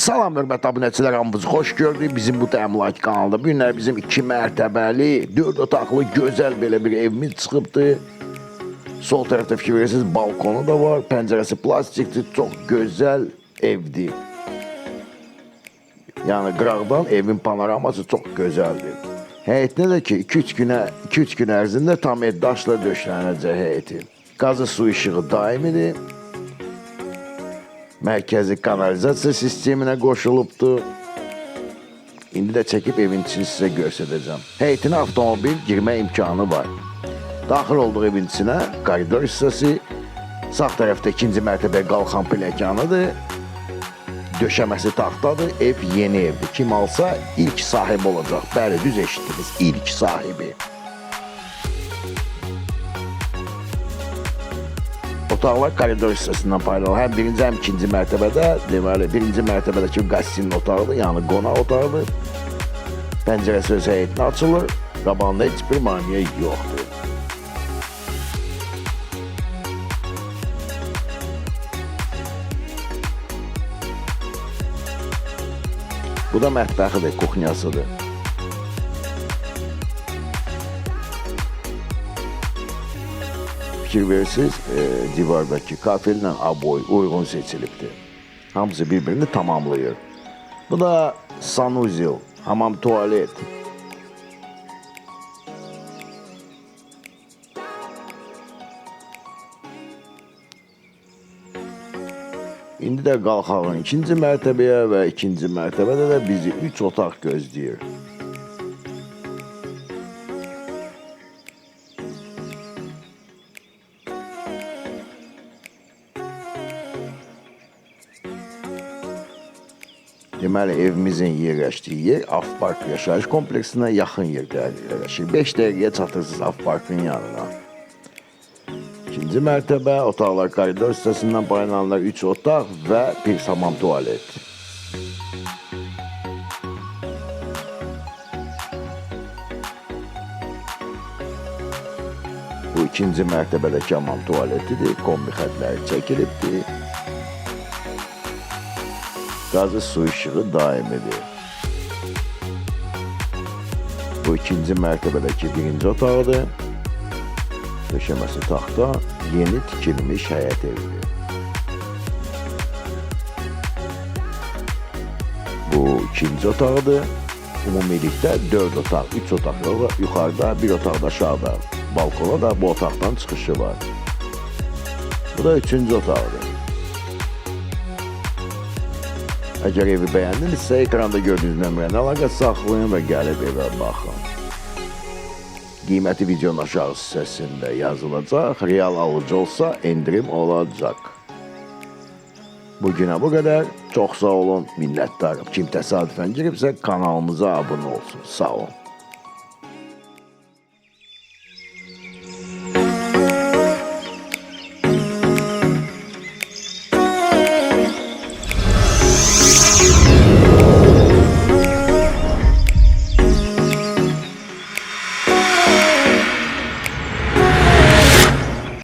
Salam hörmətli abunəçilər, hamınızı xoş gördük. Bizim bu Təmlak kanalında bu günlər bizim iki mərtəbəli, 4 otaqlı, gözəl belə bir evimiz çıxıbdı. Sol tərəfdə fikir balkonu da var, pəncərəsi plastikdir, çox gözəl evdir. Yəni qıraqdan evin panoraması çox gözəldir. Həyətinə də ki 2-3 günə 2-3 gün ərzində tam daşla döşlənəcək həyəti. Qazı su işığı daimidir. Mərkəzi kanalizasiya sisteminə qoşulubdu. İndi də çəkib evin içini sizə göstərəcəm. Həyətinə avtomobil girmə imkanı var. Daxil olduğu evin içinə koridor hissəsi, sağ tərəfdə ikinci mərtəbə qalxan pilləkənıdır. Döşəməsi taxtadır, ev yeni evdir. Kim alsa ilk sahibi olacaq. Bəli, düz eşitdiniz, ilk sahibi. Otaqlar koridor hissəsindən paylanır. Həm birinci, həm ikinci mərtəbədə, deməli, birinci mərtəbədəki qassinin otağıdır, yəni qonaq otağıdır. Pəncərəsi öz həyətinə açılır. Qabağında heç bir maneə yoxdur. Bu da mətbəxidir, kuxnyasıdır. Fikir verirsiniz, e, divardaki kafelle aboy uygun seçilipti. Hamısı birbirini tamamlıyor. Bu da sanuzil, hamam tuvalet. İndi də qalxağın ikinci mərtəbəyə və ikinci mərtəbədə də bizi üç otaq gözləyir. Deməli evimizin yerləşdiyi yer Afpark yaşayış kompleksinə yaxın yerdə yerləşir. 5 dəqiqəyə çatırsınız Afparkın yanına. İkinci mərtəbə, otaqlar koridor hissəsindən paylananlar 3 otaq və bir hamam tualet. Bu ikinci mərtəbədəki hamam tualetidir. Kombi xətləri çəkilibdir. Gazı su ışığı daimidir. Bu ikinci mərtəbədəki birinci otağıdır. Döşəməsi taxta, yeni tikilmiş həyət evidir. Bu ikinci otağıdır. Ümumilikdə 4 otaq, 3 otaq var. Yuxarıda, bir otaq da aşağıda. Balkona da bu otaqdan çıxışı var. Bu da üçüncü otağıdır. Əgər evi bəyəndinizsə, ekranda gördüyünüz nömrəni əlaqə saxlayın və gəlib evə baxın. Qiyməti videonun aşağı hissəsində yazılacaq. Real alıcı olsa endirim olacaq. Bugünə bu qədər. Çox sağ olun, minnətdarım. Kim təsadüfən giribsə kanalımıza abunə olsun. Sağ olun.